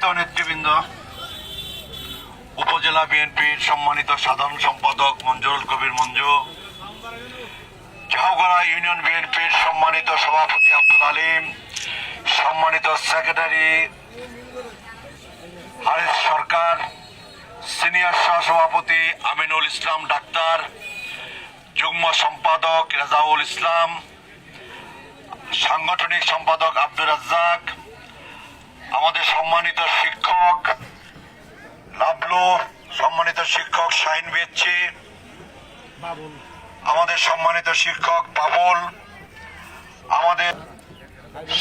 সম্মানিত নেতৃবৃন্দ উপজেলা বিএনপির সম্মানিত সাধারণ সম্পাদক মঞ্জুরুল কবির মঞ্জু ঝাউগড়া ইউনিয়ন বিএনপির সম্মানিত সভাপতি আব্দুল আলিম, সম্মানিত সেক্রেটারি হারিস সরকার, সিনিয়র সহসভাপতি আমিনুল ইসলাম ডাক্তার, যুগ্ম সম্পাদক রেজাউল ইসলাম, সাংগঠনিক সম্পাদক আব্দুর রাজ্জাক আমাদের সম্মানিত শিক্ষক লাভলু সম্মানিত শিক্ষক শাহিন বেচ্ছি আমাদের সম্মানিত শিক্ষক বাবুল, আমাদের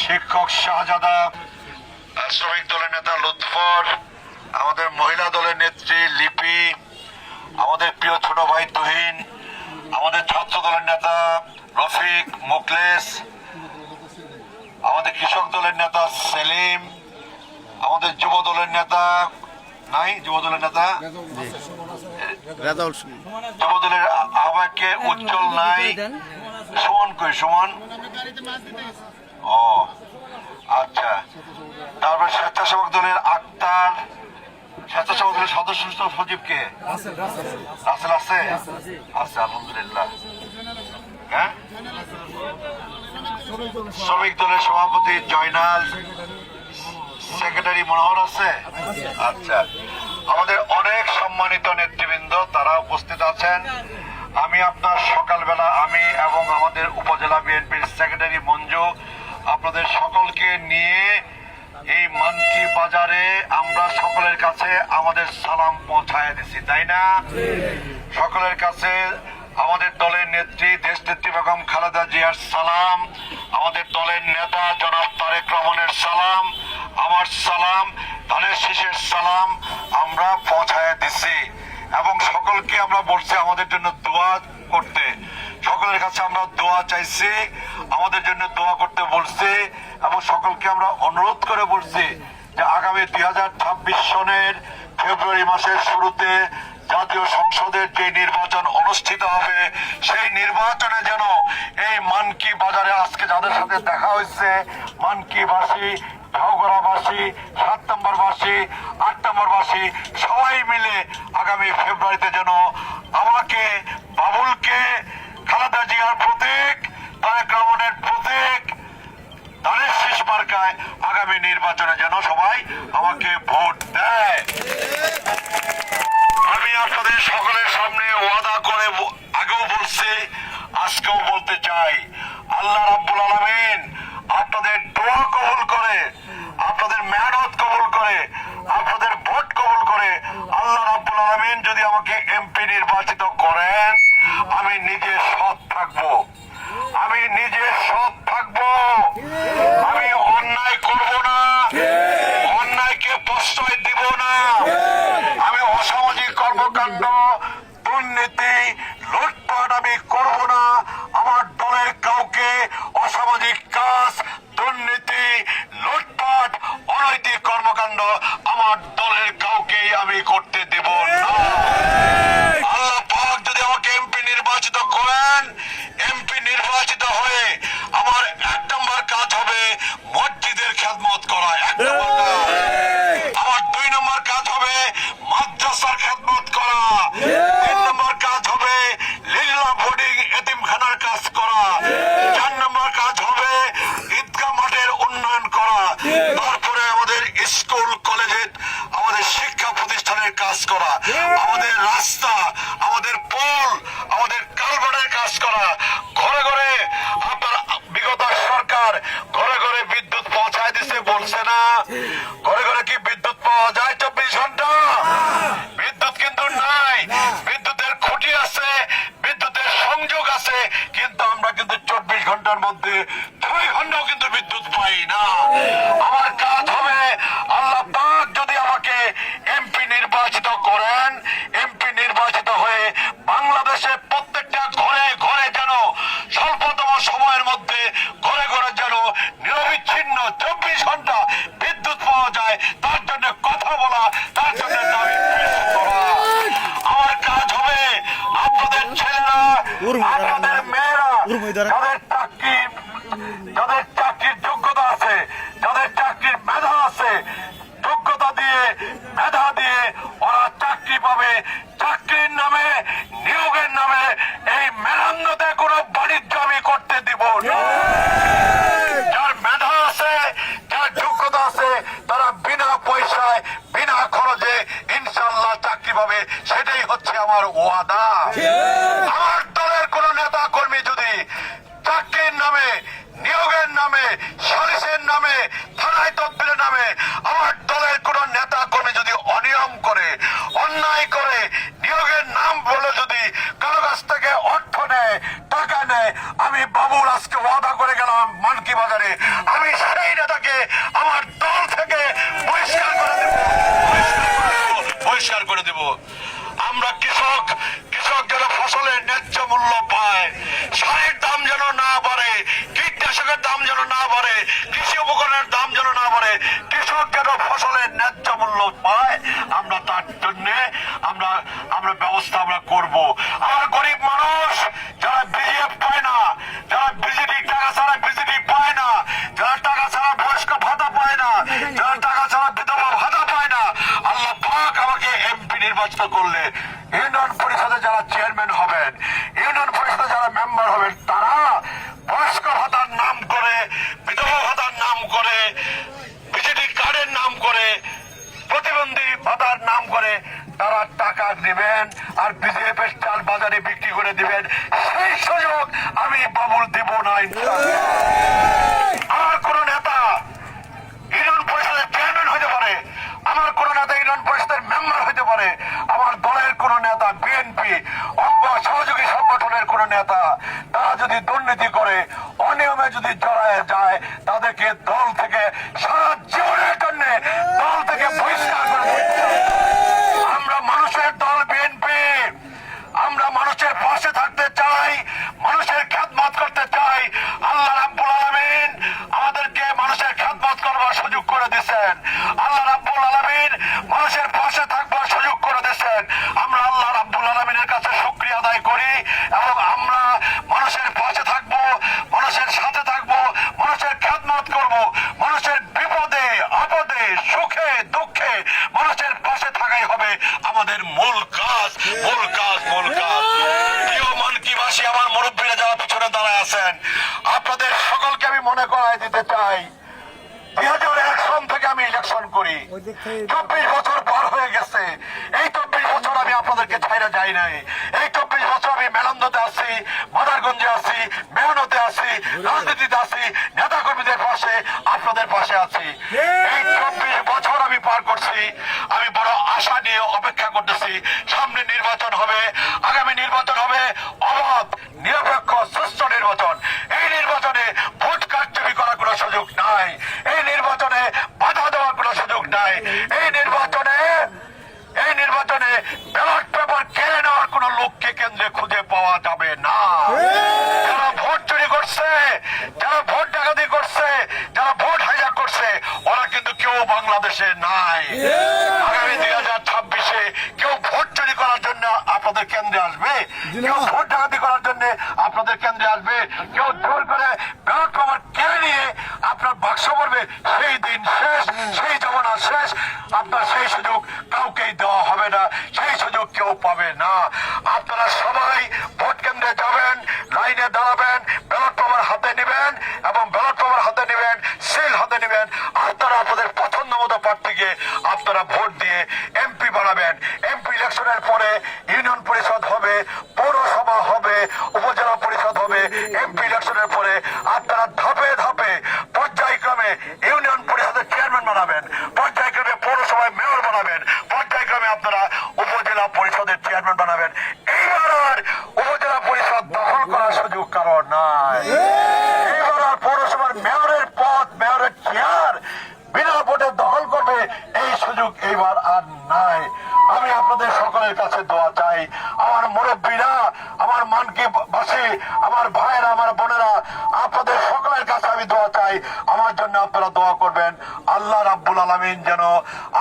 শিক্ষক শাহজাদা, শ্রমিক দলের নেতা লুৎফর, আমাদের মহিলা দলের নেত্রী লিপি, আমাদের প্রিয় ছোট ভাই তুহিন, আমাদের ছাত্র দলের নেতা রফিক মুকলেশ আমাদের কৃষক দলের নেতা সেলিম আমাদের যুব দলের নেতা নাই যুব দলের নেতা যুব দলের আহ্বায়ককে উজ্জ্বল নাই। সুমন কই সুমন? ও আচ্ছা। তারপর স্বেচ্ছাসেবক দলের আক্তার স্বেচ্ছাসেবক দলের সদস্য সচিবকে রাসেল আছে? আচ্ছা আলহামদুলিল্লাহ। হ্যাঁ? শ্রমিক দলের সভাপতি জয়নাল সেক্রেটারি মনোহর আছে? আচ্ছা। আমাদের অনেক সম্মানিত নেতৃবৃন্দ, তারা উপস্থিত আছেন। আমি আপনার সকালবেলা, আমি এবং আমাদের উপজেলা বিএনপির সেক্রেটারি মঞ্জু, আপনাদের সকলকে নিয়ে এই মানকি বাজারে আমরা সকলের কাছে আমাদের সালাম পৌঁছায় দিছি, তাই না? সকলের কাছে আমাদের দলের নেত্রী দেশ নেত্রী বেগম খালেদা জিয়ার সালাম, আমাদের দলের নেতা জনাব তারেক রহমানের সালাম আমার সালাম, ধানের শীষের সালাম আমরা পৌঁছায় দিছি। এবং সকলকে আমরা বলছি আমাদের জন্য দোয়া করতে। সকলের কাছে আমরা দোয়া চাইছি, আমাদের জন্য দোয়া করতে বলছি এবং সকলকে আমরা অনুরোধ করে বলছি যে আগামী দুই হাজার ছাব্বিশ সনের ফেব্রুয়ারি মাসের শুরুতে জাতীয় সংসদের যে নির্বাচন অনুষ্ঠিত হবে, সেই নির্বাচনে যেন এই মানকি বাজারে আজকে যাদের সাথে দেখা হয়েছে, মানকিবাসী ঝাউগড়াবাসী সাত নম্বরবাসী, আট নম্বরবাসী, সবাই মিলে আগামী ফেব্রুয়ারিতে যেন আমাকে, বাবুলকে, খালেদা জিয়ার প্রতীক, তারেক রহমানের প্রতীক ধানের শীষ মার্কায় আগামী নির্বাচনে যেন সবাই আমাকে ভোট দেয়। আমি আপনাদের সকলের সামনে ওয়াদা করে আগেও বলছি, আজকেও বলতে চাই, আল্লাহ রাব্বুল Thunder. কাজ করা, আমাদের রাস্তা, আমাদের পোল, আমাদের কালভার্টের কাজ করা। ঘরে ঘরে আপনার বিগত সরকার ঘরে ঘরে বিদ্যুৎ পৌঁছায় দিছে বলছে না। ঘরে ঘরে কি বিদ্যুৎ পাওয়া যায় চব্বিশ ঘণ্টা? বিদ্যুৎ কিন্তু নাই। বিদ্যুতের খুঁটি আছে, বিদ্যুতের সংযোগ আছে, কিন্তু আমরা কিন্তু চব্বিশ ঘণ্টার মধ্যে দুই ঘন্টাও কিন্তু বিদ্যুৎ পাই না। আমার কাজ হবে আল্লাহ পাক অন্যায় করে, নিয়োগের নাম বলে যদি কারও কাছ থেকে অর্থ নেয়, টাকা নেয়, আমি বাবুর আজকে ওয়াদা করে গেলাম মানকি বাজারে। আমি সেই নেতাকে আমার দল থেকে বহিষ্কার করে দেব। বহিষ্কার করে দেব। আমরা কৃষক কৃষক যেন ফসলের ন্যায্য মূল্য পায়, সারের দাম যেন না বাড়ে, কীটনাশকের দাম যেন না বাড়ে, কৃষি উপকরণের দাম যেন না বাড়ে, কৃষক যেন ফসলের ন্যায্য মূল্য পায় আমরা তার জন্য আমরা আমরা ব্যবস্থা আমরা করব। আর গরিব মানুষ, যারা বিজিএফ পায় না, যারা বিজেপি টাকা ছাড়া বিজেপি পায় না, যারা টাকা ছাড়া বয়স্ক ভাতা পায় না, যারা টাকা ছাড়া বিধবা ভাতা পায় না, আল্লাহ পাক আমাকে এমপি নির্বাচিত করলে। ইউনিয়ন পরিষদে যারা চেয়ারম্যান হবেন, ইউনিয়ন পরিষদে যারা মেম্বার হবেন, তারা বয়স্ক ভাতার নাম করে, বিধবা ভাতার নাম করে বিজেপি কার্ডের নাম করে, প্রতিবন্ধী ভাতার নাম করে, তারা টাকা দিবেন আর বিজেপি চাল বাজারে বিক্রি করে দিবেন। সেই সুযোগ আমি বাবুল দিব না আমার কোন নেতা ইউনিয়ন পরিষদের চেয়ারম্যান পারে, আমার কোন নেতা ইউনিয়ন পরিষদের মেম্বার পারে, আমার দলের কোন নেতা বিএনপি, অঙ্গ সহযোগী সংগঠনের কোন নেতা, তারা যদি দুর্নীতি করে, অনিয়মে যদি জড়ায় যায়, তাদেরকে দল থেকে সারা জীবনের জন্য দল থেকে চব্বিশ বছর পার হয়ে গেছে। এই চব্বিশ বছর আমি আপনাদেরকে ছাইরা যাই নাই। এই চব্বিশ বছর আমি মেলান্দতে আছি মাদারগঞ্জে আছি মেহনতে আছি রাজনীতিতে আছি নেতা কর্মীদের পাশে আপনাদের পাশে আছি। এই চব্বিশ বছর আমি পার করছি। আমি বড় আশা নিয়ে অপেক্ষা করতেছি। সামনে নির্বাচন হবে আগামী নির্বাচন হবে অবাধ নিরপেক্ষ সুস্থ নির্বাচন। এই নির্বাচনে বাংলাদেশে নাই। আগামী দুই হাজার ছাব্বিশে কেউ ভোট চুরি করার জন্য আপনাদের কেন্দ্রে আসবে? কেউ ভোট ডাকাতি করার জন্য আপনাদের কেন্দ্রে আসবে? কেউ জোর করে ব্যালট পেপার কেড়ে নিয়ে আপনার বাক্স পড়বে সেই দিন শেষ সেই জমানা শেষ। আপনার সেই সুযোগ কাউকেই দেওয়া হবে না সেই সুযোগ কেউ পাবে না। আপনারা সবাই ভোট কেন্দ্রে যাবেন লাইনে দাঁড়াবেন ব্যালট পেপার হাতে নেবেন এবং ব্যালট পেপার হাতে নেবেন সেল হাতে নেবেন আপনারা আপনাদের পছন্দ মতো প্রার্থীকে আপনারা ভোট দিয়ে এমপি বানাবেন। এমপি ইলেকশনের পরে ইউনিয়ন পরিষদ হবে, পৌরসভা হবে, উপজেলা পরিষদ হবে, এমপি ইলেকশনের পরে আপনারা ধাপে ধাপে পর্যায়ক্রমে ইউনিয়ন পরিষদের চেয়ারম্যান বানাবেন পর্যায়ক্রমে পৌরসভায় মেয়র বানাবেন পর্যায়ক্রমে আপনারা উপজেলা পরিষদের চেয়ারম্যান বানাবেন এইবার আর উপজেলা পরিষদ দখল করার সুযোগ কারণ নাই এইবার আর পৌরসভার মেয়রের পদ মেয়রের চেয়ার বিনা ভোটে দখল করবে এই সুযোগ এইবার আর নাই আমি আপনাদের সকলের কাছে দোয়া চাই আমার মুরব্বীরা আমার মানকে বাসী আমার ভাইয়েরা আমার বোনেরা আপনাদের সকলের কাছে আমি দোয়া চাই। আমার জন্য আপনারা দোয়া করবেন। আল্লাহ রাব্বুল আলামিন যেন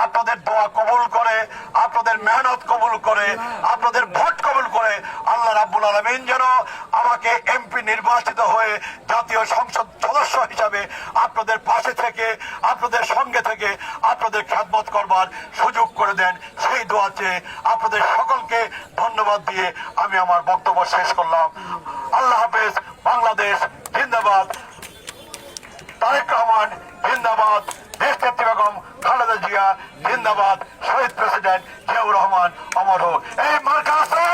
আপনাদের দোয়া কবুল করে, আপনাদের মেহনত কবুল করে, আপনাদের ভোট কবুল করে, আল্লাহ রাব্বুল আলামিন যেন আমাকে এমপি নির্বাচিত হয়ে জাতীয় সংসদ সদস্য হিসাবে আপনাদের পাশে থেকে, আপনাদের সঙ্গে থেকে আপনাদের খেদমত করবার সুযোগ করে দেন। সেই দোয়া চেয়ে আপনাদের সকলকে ধন্যবাদ দিয়ে আমি আমার বক্তব্য শেষ করলাম। আল্লাহ হাফেজ, বাংলাদেশ জিন্দাবাদ তারেক রহমান জিন্দাবাদ দেশ নেত্রী বেগম খালেদা জিয়া জিন্দাবাদ শহীদ প্রেসিডেন্ট জিয়াউর রহমান, অমর হোক। এই মার্কা আছে!